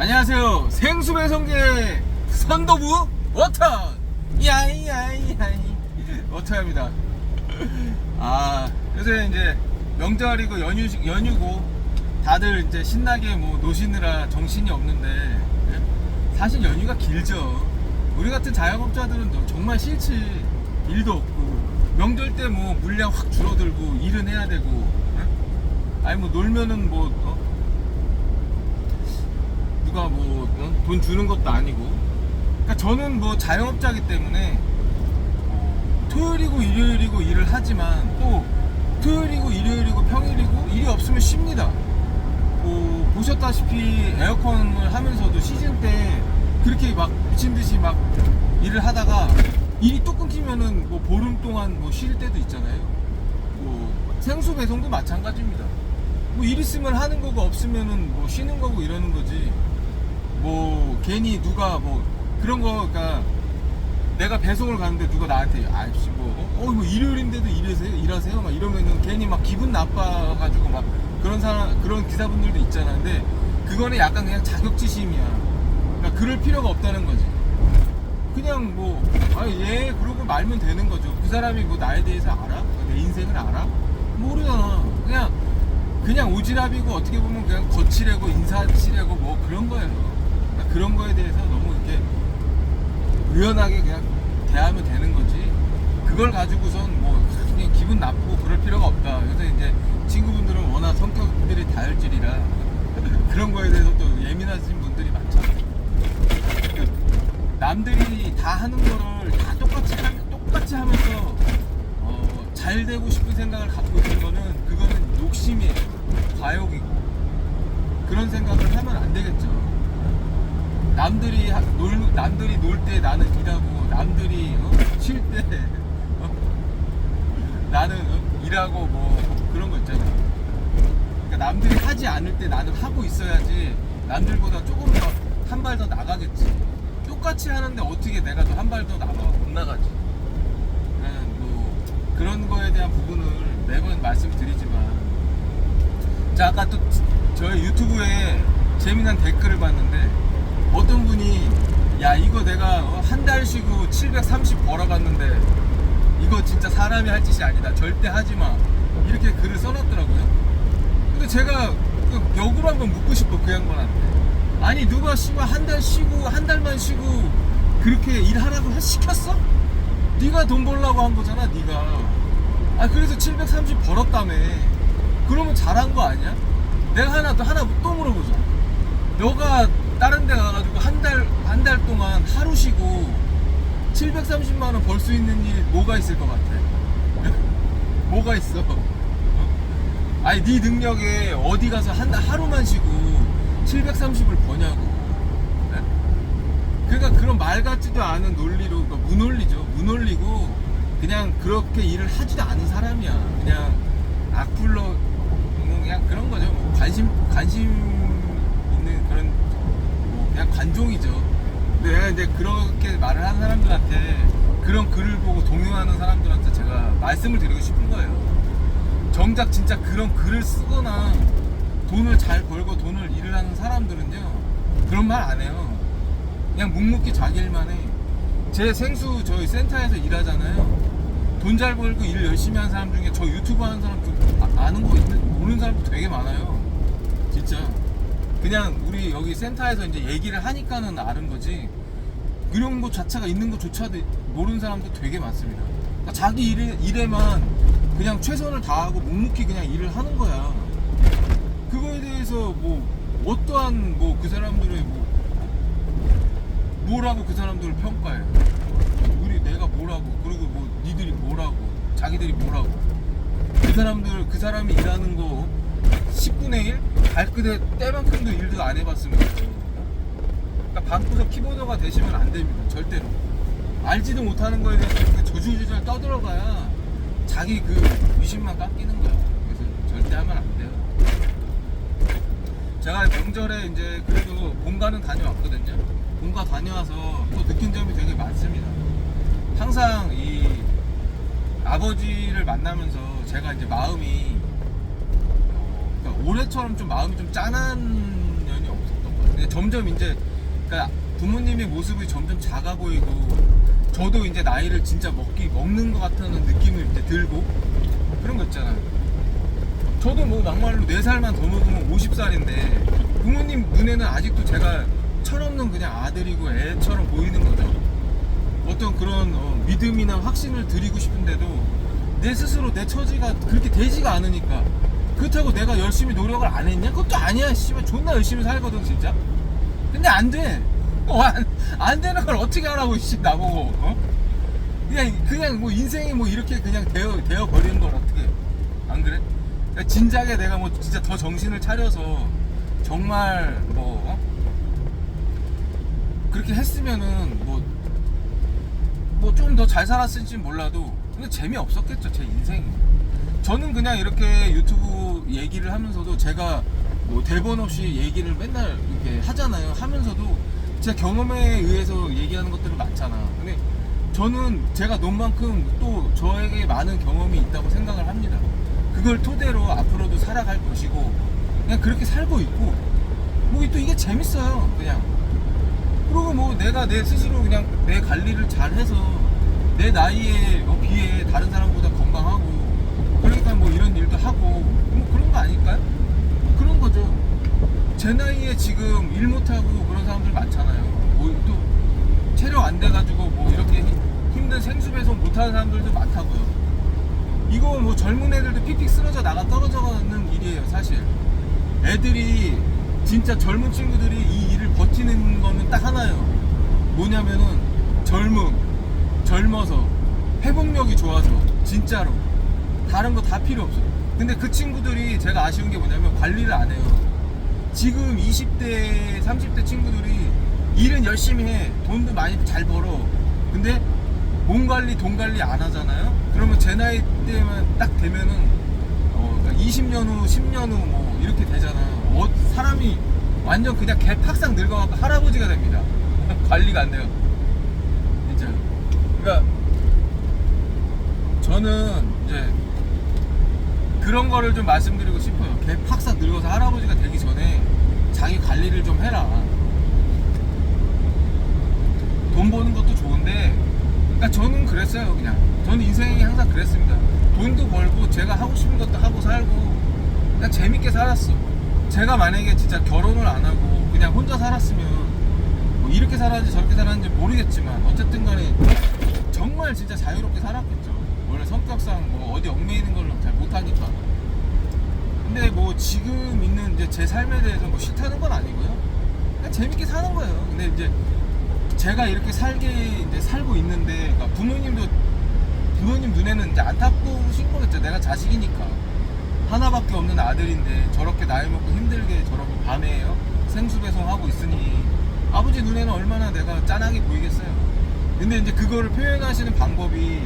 안녕하세요. 생수배송계 선도부 워터 야이야이야이 워터입니다. 아 요새 이제 명절이고 연휴 연휴고 다들 이제 신나게 뭐 노시느라 정신이 없는데 예? 사실 연휴가 길죠. 우리 같은 자영업자들은 너- 정말 싫지 일도 없고 명절 때 뭐 물량 확 줄어들고 일은 해야 되고 예? 아니 뭐 놀면은 뭐 어? 누가 뭐 돈 주는 것도 아니고. 그러니까 저는 뭐 자영업자이기 때문에 어, 토요일이고 일요일이고 일을 하지만 또 토요일이고 일요일이고 평일이고 일이 없으면 쉽니다. 뭐 보셨다시피 에어컨을 하면서도 시즌 때 그렇게 막 미친 듯이 막 일을 하다가 일이 또 끊기면은 뭐 보름 동안 뭐 쉴 때도 있잖아요. 뭐 생수 배송도 마찬가지입니다. 뭐 일 있으면 하는 거고 없으면은 뭐 쉬는 거고 이러는 거지 뭐 괜히 누가 뭐 그런 거 그러니까 내가 배송을 가는데 누가 나한테 아이씨 뭐 어, 뭐 일요일인데도 일하세요? 일하세요? 막 이러면은 괜히 막 기분 나빠가지고 막 그런 사람 그런 기사분들도 있잖아. 근데 그거는 약간 그냥 자격지심이야. 그러니까 그럴 필요가 없다는 거지. 그냥 뭐 아 예 그러고 말면 되는 거죠. 그 사람이 뭐 나에 대해서 알아? 내 인생을 알아? 모르잖아. 그냥 그냥 오지랖이고 어떻게 보면 그냥 거칠애고 인사치레고 뭐 그런 거예요. 그러니까 그런 거에 대해서 너무 이렇게 의연하게 그냥 대하면 되는 거지. 그걸 가지고선 뭐 그냥 기분 나쁘고 그럴 필요가 없다. 그래서 이제 친구분들은 워낙 성격들이 다혈질이라 그런 거에 대해서 또 예민하신 분들이 많잖아요. 그 남들이 다 하는 거를 다 똑같이 하, 똑같이 하면서 어, 잘 되고 싶은 생각을 갖고 있는 거는 그거는 욕심이에요. 과욕이고 그런 생각을 하면 안 되겠죠. 남들이 하- 놀 남들이 놀 때 나는 일하고 남들이 어? 쉴때 어? 나는 어? 일하고 뭐 그런 거 있잖아요. 그러니까 남들이 하지 않을 때 나는 하고 있어야지 남들보다 조금 더 한 발 더 나가겠지. 똑같이 하는데 어떻게 내가 더 한 발 더 나가 못 나가지. 뭐 그런 거에 대한 부분을 매번 말씀드리지만 자 아까 또 저희 유튜브에 재미난 댓글을 봤는데 어떤 분이 야 이거 내가 어, 한달 쉬고 730 벌어갔는데 이거 진짜 사람이 할 짓이 아니다. 절대 하지 마. 이렇게 글을 써놨더라고요. 근데 제가 그 역으로 한번 묻고 싶어 그 양반한테. 아니 누가 씨발 한 달 쉬고 한 달만 쉬고 그렇게 일하라고 하- 시켰어? 네가 돈 벌라고 한 거잖아 네가. 아 그래서 730 벌었다며. 그러면 잘한 거 아니야? 내가 하나 또 하나 또 물어보자. 너가 다른 데 가가지고 한 달 한 달 동안 하루 쉬고 730만 원 벌 수 있는 일 뭐가 있을 것 같아? 뭐가 있어? 어? 아니 네 능력에 어디 가서 한 달 하루만 쉬고 730을 버냐고 네? 그러니까 그런 말 같지도 않은 논리로 그러니까 무논리죠 무논리고 그냥 그렇게 일을 하지도 않은 사람이야 그냥 악플러 뭐 그냥 그런 거죠 뭐 관심 관심 있는 그런 뭐 그냥 관종이죠. 근데 내가 이제 그렇게 말을 하는 사람들한테 그런 글을 보고 동요하는 사람들한테 제가 말씀을 드리고 싶은 거예요. 정작 진짜 그런 글을 쓰거나 돈을 잘 벌고 돈을 일을 하는 사람들은요 그런 말 안 해요. 그냥 묵묵히 자기 일만 해제 생수 저희 센터에서 일하잖아요. 돈 잘 벌고 일 열심히 하는 사람 중에 저 유튜브 하는 사람 좀 아- 아는 거 있는 모르는 사람도 되게 많아요. 진짜 그냥 우리 여기 센터에서 이제 얘기를 하니까는 아는 거지. 이런 거 자체가 있는 것조차도 모르는 사람도 되게 많습니다. 그러니까 자기 일에, 일에만 그냥 최선을 다하고 묵묵히 그냥 일을 하는 거야. 그거에 대해서 뭐 어떠한 뭐 그 사람들의 뭐 뭐라고 그 사람들을 평가해. 우리 내가 뭐라고 그리고 뭐 니들이 뭐라고 자기들이 뭐라고. 그 사람들 그 사람이 일하는 거 10분의 1 발끝에 때만큼도 일도 안 해봤으면서 그러니까 방구석 키보더가 되시면 안 됩니다 절대로. 알지도 못하는 거에 대해서 조줄조줄 떠들어가야 자기 그 위신만 깎이는 거야 그래서 절대 하면 안 돼요. 제가 명절에 이제 그래도 본가는 다녀왔거든요. 본가 다녀와서 또 느낀 점이 되게 많습니다. 항상 이 아버지를 만나면서 제가 이제 마음이 올해처럼 좀 마음이 좀 짠한 년이 없었던 것 같아요. 점점 이제 그러니까 부모님의 모습이 점점 작아 보이고 저도 이제 나이를 진짜 먹기 먹는 것 같은 느낌을 이제 들고 그런 거 있잖아요. 저도 뭐 막말로 4살만 더 먹으면 50살인데 부모님 눈에는 아직도 제가 철없는 그냥 아들이고 애처럼 보이는 거죠. 어떤 그런 어, 믿음이나 확신을 드리고 싶은데도 내 스스로 내 처지가 그렇게 되지가 않으니까 그렇다고 내가 열심히 노력을 안 했냐? 그것도 아니야. 씨발 존나 열심히 살거든 진짜. 근데 안 돼. 어, 안, 안 되는 걸 어떻게 하라고 씨 나보고. 어? 그냥 그냥 뭐 인생이 뭐 이렇게 그냥 되어 되어 버리는 걸 어떻게? 안 그래? 그러니까 진작에 내가 뭐 진짜 더 정신을 차려서 정말 뭐 어? 그렇게 했으면은 뭐 뭐 좀 더 잘 살았을지 몰라도 근데 재미 없었겠죠 제 인생이. 저는 그냥 이렇게 유튜브 얘기를 하면서도 제가 뭐 대본 없이 얘기를 맨날 이렇게 하잖아요. 하면서도 제 경험에 의해서 얘기하는 것들은 많잖아. 근데 저는 제가 논 만큼 또 저에게 많은 경험이 있다고 생각을 합니다. 그걸 토대로 앞으로도 살아갈 것이고 그냥 그렇게 살고 있고 뭐 또 이게 재밌어요. 그냥 그리고 뭐 내가 내 스스로 그냥 내 관리를 잘 해서 내 나이에 어, 비해 다른 사람보다 건강하고 그러니까 뭐 이런 일도 하고 뭐 그런 거 아닐까요? 뭐 그런 거죠. 제 나이에 지금 일 못하고 그런 사람들 많잖아요. 뭐 또 체력 안 돼가지고 뭐 이렇게 힘- 힘든 생수 배송 못하는 사람들도 많다고요. 이거 뭐 젊은 애들도 픽픽 쓰러져 나가 떨어져가는 일이에요, 사실. 애들이 진짜 젊은 친구들이 이 일을 버티는 거는 딱 하나요. 뭐냐면은 젊음, 젊어서 회복력이 좋아서 진짜로 다른 거 다 필요 없어요. 근데 그 친구들이 제가 아쉬운 게 뭐냐면 관리를 안 해요. 지금 20대, 30대 친구들이 일은 열심히 해. 돈도 많이 잘 벌어. 근데 몸 관리, 돈 관리 안 하잖아요? 그러면 제 나이 때만 딱 되면은, 어, 20년 후, 10년 후, 뭐, 이렇게 되잖아. 어, 사람이 완전 그냥 개 팍상 늙어갖고 할아버지가 됩니다. 관리가 안 돼요. 진짜. 그러니까, 저는 이제, 그런 거를 좀 말씀드리고 싶어요. 개 팍상 늙어서 할아버지가 되기 전에 자기 관리를 좀 해라. 돈 버는 것도 좋은데, 그러니까 저는 그랬어요, 그냥. 저는 인생이 항상 그랬습니다. 돈도 벌고, 제가 하고 싶은 것도 하고 살고, 그냥 재밌게 살았어. 제가 만약에 진짜 결혼을 안 하고, 그냥 혼자 살았으면, 뭐 이렇게 살았는지 저렇게 살았는지 모르겠지만, 어쨌든 간에, 정말 진짜 자유롭게. 원래 성격상 뭐 어디 얽매이는 걸로 잘 못하니까. 근데 뭐 지금 있는 이제 제 삶에 대해서 뭐 싫다는 건 아니고요. 그냥 재밌게 사는 거예요. 근데 이제 제가 이렇게 살게 이제 살고 있는데 그러니까 부모님도 부모님 눈에는 이제 안타까우신 거겠죠. 내가 자식이니까 하나밖에 없는 아들인데 저렇게 나이 먹고 힘들게 저렇게 밤에요 생수 배송하고 있으니 아버지 눈에는 얼마나 내가 짠하게 보이겠어요. 근데 이제 그거를 표현하시는 방법이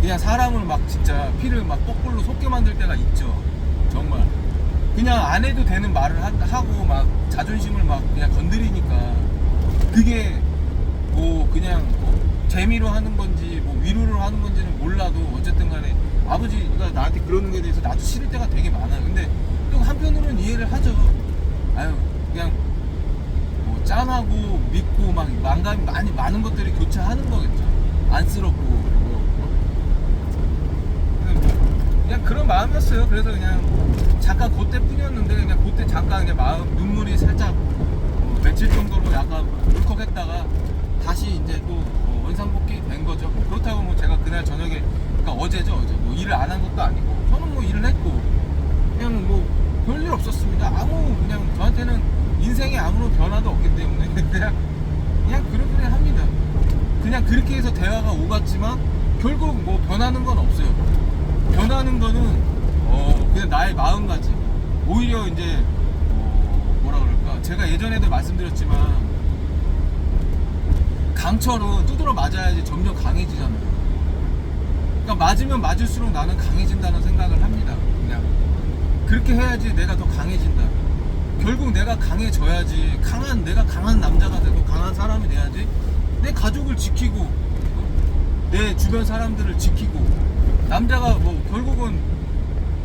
그냥 사람을 막 진짜 피를 막 거꾸로 솟게 만들 때가 있죠. 정말. 그냥 안 해도 되는 말을 하, 하고 막 자존심을 막 그냥 건드리니까 그게 뭐 그냥 뭐 재미로 하는 건지 뭐 위로를 하는 건지는 몰라도 어쨌든 간에 아버지가 나한테 그러는 거에 대해서 나도 싫을 때가 되게 많아요. 근데 또 한편으로는 이해를 하죠. 아유 그냥 뭐 짠하고 믿고 막 망감이 많이 많은 것들이 교차하는 거겠죠. 안쓰럽고 뭐, 그냥 뭐 그런 마음이었어요. 그래서 그냥 잠깐 그때 뿐이었는데 그냥 그때 잠깐 그냥 마음 눈물이 살짝 어, 며칠 정도로 약간 울컥했다가 다시 이제 또 어, 원상복귀 된 거죠. 그렇다고 뭐 제가 그날 저녁에 그러니까 어제죠 어제 뭐 일을 안 한 것도 아니고 저는 뭐 일을 했고 그냥 뭐 별일 없었습니다. 아무 그냥 저한테는 인생에 아무런 변화도 없기 때문에 그냥 그냥 그렇게 합니다. 그냥 그렇게 해서 대화가 오갔지만 결국 뭐 변하는 건 없어요. 변하는 거는 어 그냥 나의 마음가짐. 오히려 이제 어 뭐라 그럴까? 제가 예전에도 말씀드렸지만 강철은 두드러 맞아야지 점점 강해지잖아요. 그러니까 맞으면 맞을수록 나는 강해진다는 생각을 합니다. 그냥 그렇게 해야지 내가 더 강해진다. 결국 내가 강해져야지 강한 내가 강한 남자가 되고 강한 사람이 돼야지 내 가족을 지키고 어? 내 주변 사람들을 지키고 남자가 뭐 결국은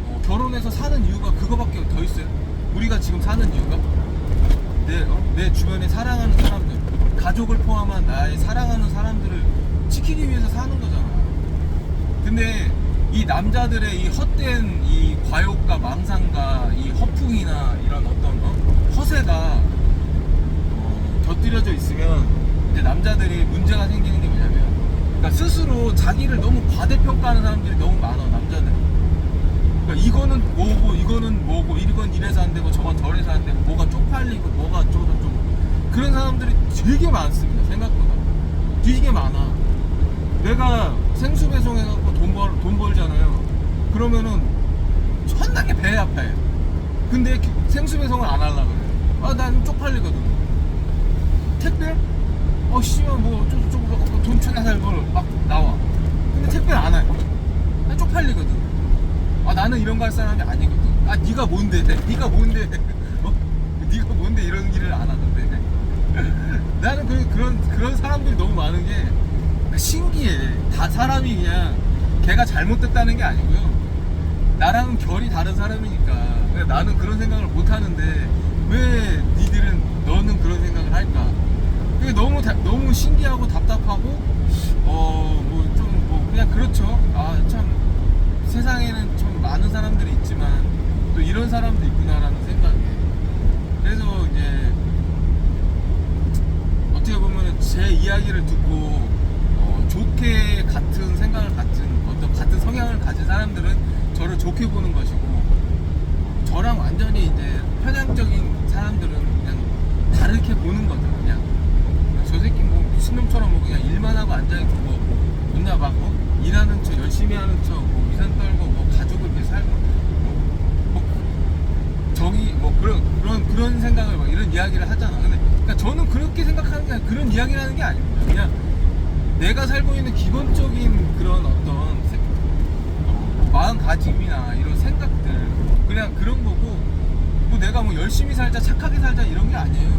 어, 결혼해서 사는 이유가 그거밖에 더 있어요. 우리가 지금 사는 이유가 내, 어? 내 주변에 사랑하는 사람들, 가족을 포함한 나의 사랑하는 사람들을 지키기 위해서 사는 거잖아. 근데 이 남자들의 이 헛된 이 과욕과 망상과 이 허풍이나 이런 어떤 어? 허세가 어, 곁들여져 있으면 이제 남자들이 문제가 생기는 게 그러니까 스스로 자기를 너무 과대평가하는 사람들이 너무 많아 남자들. 그러니까 이거는 뭐고 이거는 뭐고 이건 이래서 안 되고 저건 저래서 안 되고 뭐가 쪽팔리고 뭐가 어쩌고 저쩌고. 그런 사람들이 되게 많습니다 생각보다. 되게 많아. 내가 생수 배송해갖고 돈, 벌, 돈 벌잖아요. 그러면은 천나게 배 아파요. 근데 기- 생수 배송을 안 하려고 그래 아난 쪽팔리거든. 택배? 어 씨발 뭐 어쩌고 저쩌고 돈 존나 잘 벌어 막 나와 근데 택배를 안 해요 난 쪽팔리거든 아 나는 이런 거 할 사람이 아니거든. 아 네가 뭔데? 네가 뭔데? 어? 네가 뭔데 이런 일을 안 하던데? 나는 그, 그런 그런 사람들이 너무 많은 게 신기해. 다 사람이 그냥 걔가 잘못됐다는 게 아니고요. 나랑은 결이 다른 사람이니까 나는 그런 생각을 못 하는데 왜 니들은 너는 그런 생각을 할까? 그게 너무 다- 너무 신기하고 답답하고 어 뭐좀뭐 그냥 그렇죠. 아 참 세상에는 좀 많은 사람들이 있지만 또 이런 사람도 있구나라는 생각에 그래서 이제 어떻게 보면 제 이야기를 듣고 어, 좋게 같은 생각을 가진 어떤 같은 성향을 가진 사람들은 저를 좋게 보는 것이고 저랑 완전히 이제 편향적인 사람들은 그냥 다르게 보는 거죠 그냥 저 새끼 뭐 미친놈처럼 뭐 그냥 일만 하고 앉아있고 뭐 존나 막 뭐 일하는 척 열심히 하는 척뭐 위산 떨고 뭐 가족을 위해 살고 뭐, 뭐 정의 뭐 그런 그런 그런 생각을 막 이런 이야기를 하잖아. 근데 그러니까 저는 그렇게 생각하는 게 그런 이야기를 하는 게 아닙니다. 그냥 내가 살고 있는 기본적인 그런 어떤 세- 어, 마음가짐이나 이런 생각들 그냥 그런 거고 뭐 내가 뭐 열심히 살자 착하게 살자 이런 게 아니에요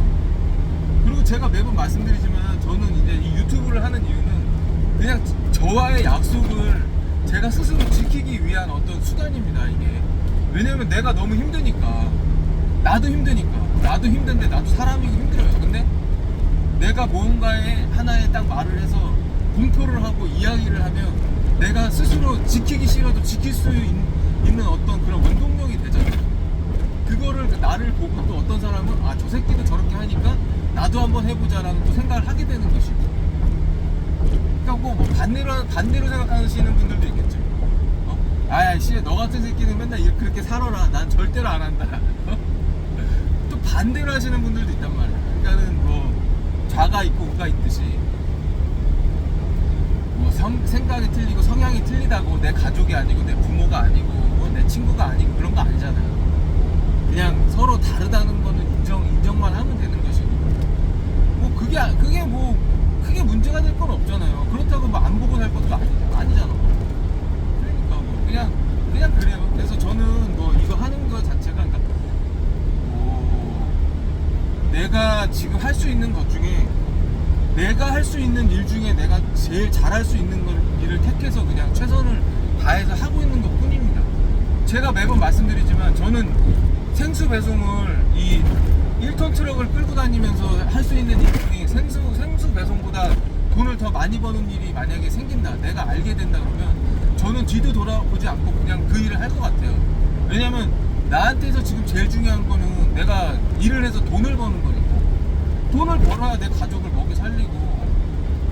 그리고 제가 매번 말씀드리지만 저는 이제 이 유튜브를 하는 이유는 그냥 저와의 약속을 제가 스스로 지키기 위한 어떤 수단입니다 이게. 왜냐면 내가 너무 힘드니까. 나도 힘드니까. 나도 힘든데 나도 사람이고 힘들어요. 근데 내가 뭔가에 하나에 딱 말을 해서 공표를 하고 이야기를 하면 내가 스스로 지키기 싫어도 지킬 수 있, 는 어떤 그런 원동력이 되잖아요. 그거를 그 나를 보고 또 어떤 사람은 아 저 새끼도 저렇게 하니까 나도 한번 해보자라는 또 생각을 하게 되는 것이고. 그러니까 뭐, 뭐 반대로 반대로 생각하시는 분들도 있겠죠. 어? 아야 씨너 같은 새끼는 맨날 그렇게 살아라. 난 절대로 안 한다. 어? 또 반대로 하시는 분들도 있단 말이야. 그러니까는 뭐 좌가 있고 우가 있듯이. 뭐 성- 생각이 틀리고 성향이 틀리다고 내 가족이 아니고 내 부모가 아니고 뭐 내 친구가 아니고 그런 거 아니잖아요. 그냥 서로 다르다는 거는 인정 인정만 하면 되는 뭐 그게 아- 그게 뭐 크게 문제가 될 건 없잖아요. 그렇다고 뭐 안 보고 살 것도 아니, 아니잖아. 그러니까 뭐 그냥 그냥 그래요. 그래서 저는 뭐 이거 하는 거 자체가 그러니까 뭐 내가 지금 할 수 있는 것 중에 내가 할 수 있는 일 중에 내가 제일 잘할 수 있는 걸 일을 택해서 그냥 최선을 다해서 하고 있는 것 뿐입니다. 제가 매번 말씀드리지만 저는 생수 배송을 이 1톤 트럭을 끌고 다니면서 할 수 있는 일 중에 생수, 생수 배송보다 돈을 더 많이 버는 일이 만약에 생긴다. 내가 알게 된다 그러면 저는 뒤도 돌아보지 않고 그냥 그 일을 할 것 같아요. 왜냐면 나한테서 지금 제일 중요한 거는 내가 일을 해서 돈을 버는 거니까. 돈을 벌어야 내 가족을 먹여 살리고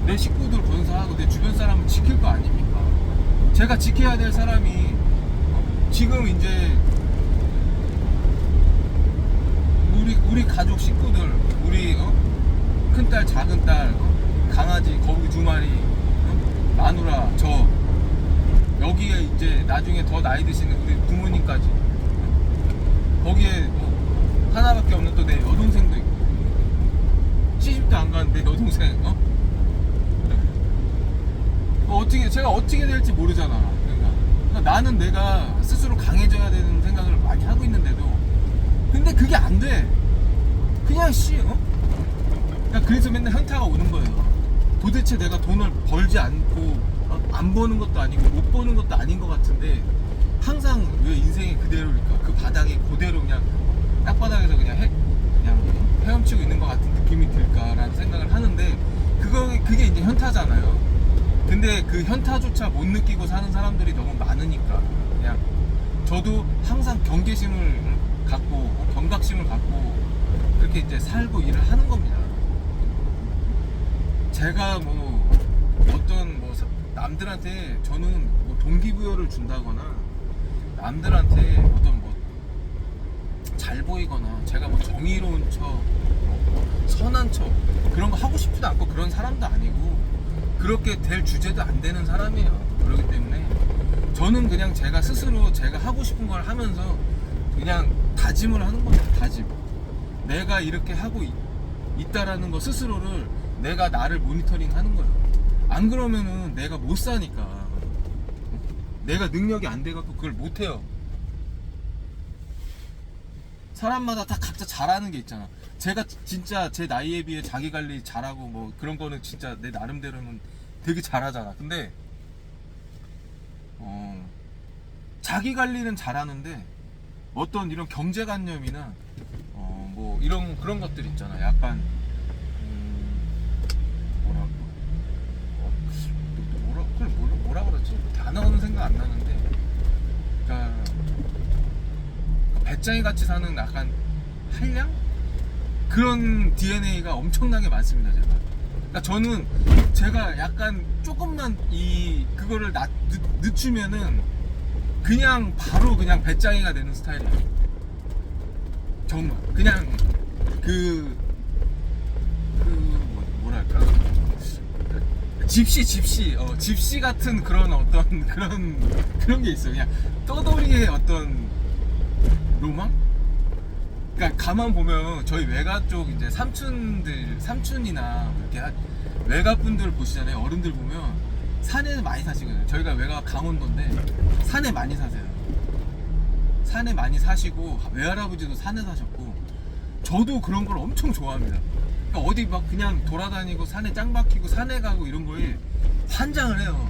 내 식구들 건사하고 내 주변 사람을 지킬 거 아닙니까? 제가 지켜야 될 사람이 어, 지금 이제 우리 우리 가족 식구들? 큰딸 작은딸 어? 강아지 거북이 두 마리 어? 마누라 저 여기에 이제 나중에 더 나이 드시는 우리 부모님까지 어? 거기에 어, 하나밖에 없는 또 내 여동생도 있고 시집도 안 가는데 여동생 어? 뭐 어떻게 제가 어떻게 될지 모르잖아. 그러니까, 그러니까 나는 내가 스스로 강해져야 되는 생각을 많이 하고 있는데도 근데 그게 안 돼. 그냥 씨 어? 그러니까 그래서 맨날 현타가 오는 거예요. 도대체 내가 돈을 벌지 않고 어? 안 버는 것도 아니고 못 버는 것도 아닌 것 같은데 항상 왜 인생이 그대로일까? 그 바닥에 그대로 그냥 땅바닥에서 그냥 해 그냥 헤엄치고 있는 것 같은 느낌이 들까라는 생각을 하는데 그거 그게 이제 현타잖아요. 근데 그 현타조차 못 느끼고 사는 사람들이 너무 많으니까 그냥 저도 항상 경계심을 갖고 경각심을 갖고 그렇게 이제 살고 일을 하는 겁니다. 제가 뭐 어떤 뭐 사- 남들한테 저는 뭐 동기부여를 준다거나 남들한테 어떤 뭐 잘 보이거나 제가 뭐 정의로운 척, 뭐 선한 척 그런 거 하고 싶지도 않고 그런 사람도 아니고 그렇게 될 주제도 안 되는 사람이에요. 그렇기 때문에 저는 그냥 제가 스스로 제가 하고 싶은 걸 하면서 그냥 다짐을 하는 겁니다. 다짐. 내가 이렇게 하고 있, 있다라는 거 스스로를 내가 나를 모니터링 하는 거예요. 안 그러면은 내가 못 사니까. 내가 능력이 안 돼갖고 그걸 못 해요. 사람마다 다 각자 잘하는 게 있잖아. 제가 진짜 제 나이에 비해 자기 관리 잘하고 뭐 그런 거는 진짜 내 나름대로는 되게 잘하잖아. 근데 어, 자기 관리는 잘하는데 어떤 이런 경제관념이나 어, 뭐 이런 그런 것들 있잖아. 약간 음, 뭐라고 어, 뭐라 그걸 뭐라, 뭐라 그러지? 단어는 생각 안 나는데 그러니까 배짱이 같이 사는 약간 한량 그런 DNA가 엄청나게 많습니다. 제가. 그러니까 저는 제가 약간 조금만 이 그거를 낮, 늦, 늦추면은 그냥 바로 그냥 배짱이가 되는 스타일이에요. 정말 그냥 그, 그 뭐, 뭐랄까 집시 집시 어, 집시 같은 그런 어떤 그런 그런 게 있어요. 그냥 떠돌이의 어떤 로망? 그러니까 가만 보면 저희 외가 쪽 이제 삼촌들 삼촌이나 이렇게 한- 외가 분들 보시잖아요. 어른들 보면 산에 많이 사시거든요. 저희가 외가 강원도인데 산에 많이 사세요. 산에 많이 사시고 외할아버지도 산에 사셨고 저도 그런 걸 엄청 좋아합니다. 그러니까 어디 막 그냥 돌아다니고 산에 짱 박히고 산에 가고 이런 거에 환장을 해요.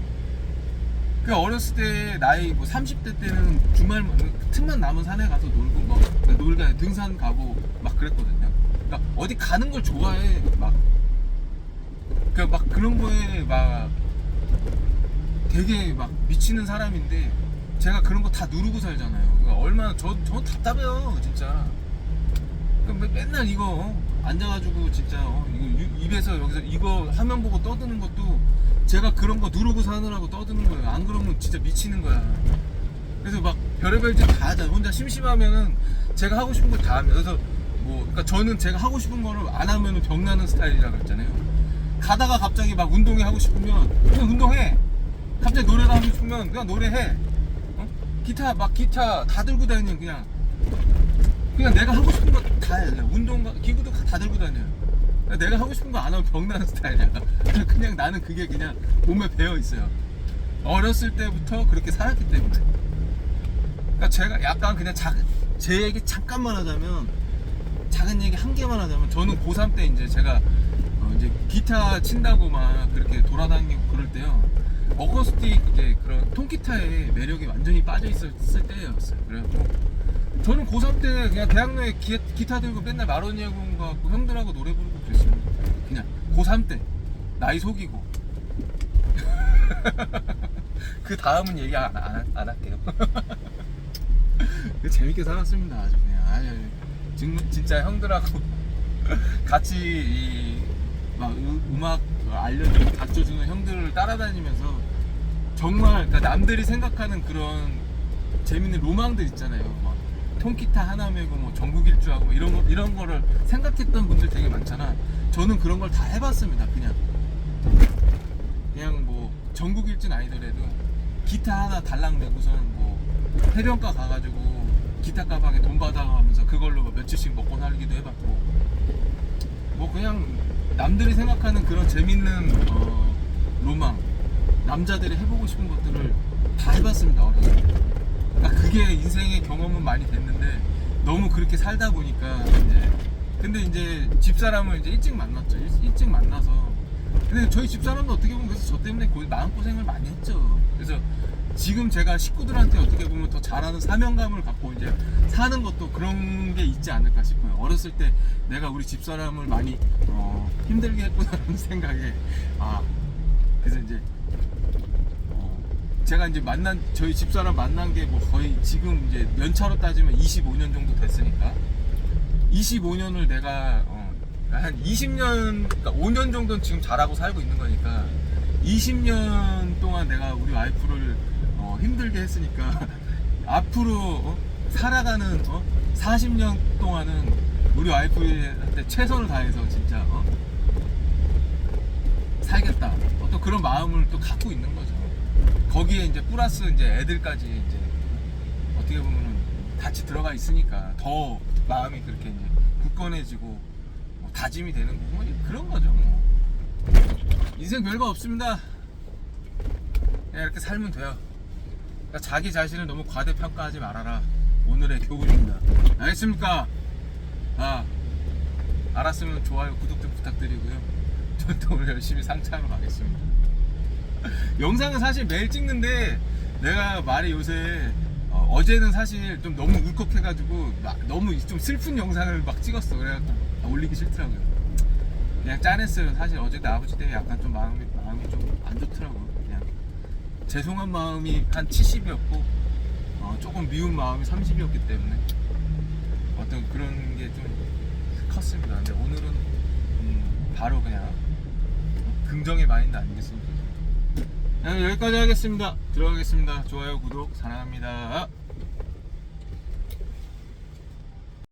그 어렸을 때 나이 뭐 30대 때는 주말 뭐 틈만 남은 산에 가서 놀고 막 아니라 등산 가고 막 그랬거든요. 그러니까 어디 가는 걸 좋아해 막. 그막 그런 거에 막 되게 막 미치는 사람인데 제가 그런 거 다 누르고 살잖아요. 그러니까 얼마나 저 저 답답해요 진짜. 그러니까 매- 맨날 이거 어? 앉아가지고 진짜 어? 이거 유- 입에서 여기서 이거 화면 보고 떠드는 것도 제가 그런 거 누르고 사느라고 떠드는 거예요. 안 그러면 진짜 미치는 거야. 그래서 막 별의별 짓 다 하자. 혼자 심심하면은 제가 하고 싶은 거다 하면 그래서 뭐 그러니까 저는 제가 하고 싶은 거를 안 하면은 병나는 스타일이라 그랬잖아요. 가다가 갑자기 막 운동이 하고 싶으면 그냥 운동해. 갑자기 노래가 하고 싶으면 그냥 노래해. 어? 기타 막 기타 다 들고 다니는 그냥 그냥 내가 하고 싶은 거 다 해. 운동 기구도 다 들고 다녀요. 내가 하고 싶은 거 안 하면 병나는 스타일이야. 그냥 나는 그게 그냥 몸에 배어 있어요. 어렸을 때부터 그렇게 살았기 때문에. 그러니까 제가 약간 그냥 작은 제 얘기 잠깐만 하자면 작은 얘기 한 개만 하자면 저는 고3 때 이제 제가 어 이제 기타 친다고 막 그렇게 돌아다니고 그럴 때요. 어쿠스틱 이제 그런 통기타의 매력이 완전히 빠져 있었을 때였어요. 그래갖고 저는 고3 때 그냥 대학로에 기, 기타 들고 맨날 마로니 학원 가고 형들하고 노래 부르고 그랬습니다. 그냥 고3 때 나이 속이고 그 다음은 얘기 안, 안, 안 할게요. 재밌게 살았습니다. 아주 그냥 아니, 아니, 진- 진짜 형들하고 같이 이, 막 음- 음악 알려주고 가르쳐주는 형들을 따라다니면서 정말 그러니까 남들이 생각하는 그런 재밌는 로망들 있잖아요. 막 통기타 하나 메고 뭐 전국 일주하고 뭐 이런 거 이런 거를 생각했던 분들 되게 많잖아. 저는 그런 걸 다 해봤습니다. 그냥 그냥 뭐 전국 일주는 아니더라도 기타 하나 달랑 내고선 뭐 해변가 가가지고 기타 가방에 돈 받아가면서 그걸로 뭐 며칠씩 먹고 살기도 해봤고 뭐 그냥 남들이 생각하는 그런 재밌는 어, 로망 남자들이 해보고 싶은 것들을 다 해봤습니다 어렸을 때 그러니까 그게 인생의 경험은 많이 됐는데 너무 그렇게 살다 보니까 이제 근데 이제 집사람을 이제 일찍 만났죠 일, 일찍 만나서 근데 저희 집사람도 어떻게 보면 그래서 저 때문에 고- 마음 고생을 많이 했죠. 그래서 지금 제가 식구들한테 어떻게 보면 더 잘하는 사명감을 갖고 이제 사는 것도 그런 게 있지 않을까 싶어요. 어렸을 때 내가 우리 집사람을 많이 어, 힘들게 했구나라는 생각에 아 그래서 이제 어, 제가 이제 만난 저희 집사람 만난 게 뭐 거의 지금 이제 연차로 따지면 25년 정도 됐으니까 25년을 내가 어, 한 20년, 그러니까 5년 정도는 지금 잘하고 살고 있는 거니까 20년 동안 내가 우리 와이프를 어, 힘들게 했으니까 앞으로 어, 살아가는 어, 40년 동안은 우리 와이프한테 최선을 다해서 진짜 어, 살겠다. 또 그런 마음을 또 갖고 있는 거죠. 거기에 이제 플러스 이제 애들까지 이제 어떻게 보면은 같이 들어가 있으니까 더 마음이 그렇게 이제 굳건해지고 뭐 다짐이 되는 거고 뭐 그런 거죠 뭐. 인생 별거 없습니다. 그냥 이렇게 살면 돼요. 그러니까 자기 자신을 너무 과대평가하지 말아라. 오늘의 교훈입니다. 알겠습니까? 아 알았으면 좋아요 구독 좀 부탁드리고요. 저도 오늘 열심히 상차하러 가겠습니다 영상은 사실 매일 찍는데 내가 말이 요새 어, 제는 사실 좀 너무 울컥해가지고 막 너무 좀 슬픈 영상을 막 찍었어. 그래갖고 올리기 싫더라고요. 그냥 짠했어요. 사실 어제 내 아버지 때문에 약간 좀 마음이 마음이 좀 안 좋더라고요. 그냥 죄송한 마음이 한 70이었고 어, 조금 미운 마음이 30이었기 때문에 어떤 그런 게 좀 컸습니다. 근데 오늘은 음, 바로 그냥 긍정의 마인드 아니겠습니까? 네, 여기까지 하겠습니다. 들어가겠습니다. 좋아요, 구독 사랑합니다.